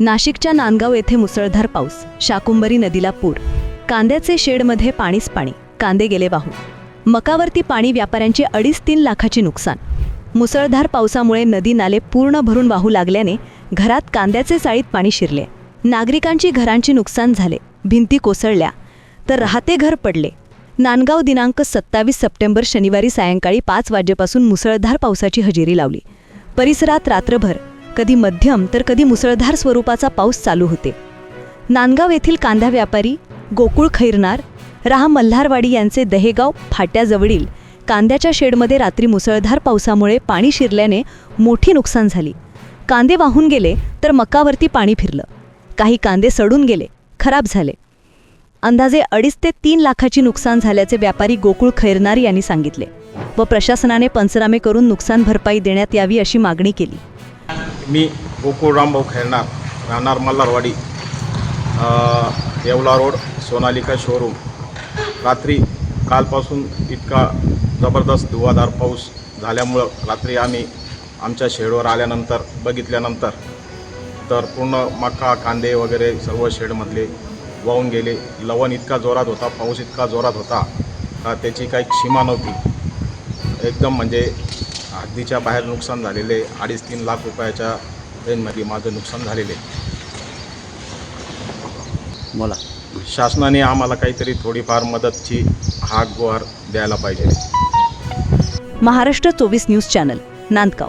नाशिकच्या नांदगाव येथे मुसळधार पाऊस शाकुंभरी नदीला पूर कांद्याचे शेडमध्ये पाणीच पाणी कांदे गेले वाहून. मकावरती पाणी व्यापाऱ्यांचे अडीच तीन लाखाचे नुकसान. मुसळधार पावसामुळे नदी नाले पूर्ण भरून वाहू लागल्याने घरात कांद्याचे चाळीत पाणी शिरले. नागरिकांची घरांची नुकसान झाले भिंती कोसळल्या तर राहते घर पडले. नांदगाव दिनांक सत्तावीस सप्टेंबर शनिवारी सायंकाळी पाच वाजेपासून मुसळधार पावसाची हजेरी लावली. परिसरात रात्रभर कधी मध्यम तर कधी मुसळधार स्वरूपाचा पाऊस चालू होते. नांदगाव येथील कांदा व्यापारी गोकुळ खैरनार राहा मल्हारवाडी यांचे दहेगाव फाट्याजवळील कांद्याच्या शेडमध्ये रात्री मुसळधार पावसामुळे पाणी शिरल्याने मोठी नुकसान झाली. कांदे वाहून गेले तर मकावरती पाणी फिरलं. काही कांदे सडून गेले खराब झाले. अंदाजे अडीच ते तीन लाखाची नुकसान झाल्याचे व्यापारी गोकुळ खैरनार यांनी सांगितले व प्रशासनाने पंचनामे करून नुकसान भरपाई देण्यात यावी अशी मागणी केली. मी गोकुळ रामभाऊ खेळणार राहणार मल्हारवाडी येवला रोड सोनालिका शोरूम रात्री कालपासून इतका जबरदस्त धुवाधार पाऊस झाल्यामुळं रात्री आम्ही आमच्या शेडवर आल्यानंतर बघितल्यानंतर तर पूर्ण मका कांदे वगैरे सर्व शेडमधले वाहून गेले. लवण इतका जोरात होता पाऊस इतका जोरात होता का त्याची काही क्षीमा नव्हती. एकदम म्हणजे हद्दीच्या बाहेर नुकसान झालेले अडीच तीन लाख रुपयाच्या रेंजमध्ये माझं नुकसान झालेले. बोला. शासनाने आम्हाला काहीतरी थोडीफार मदतची हाक गुहार द्यायला पाहिजे. महाराष्ट्र चोवीस न्यूज चॅनल नांदगाव.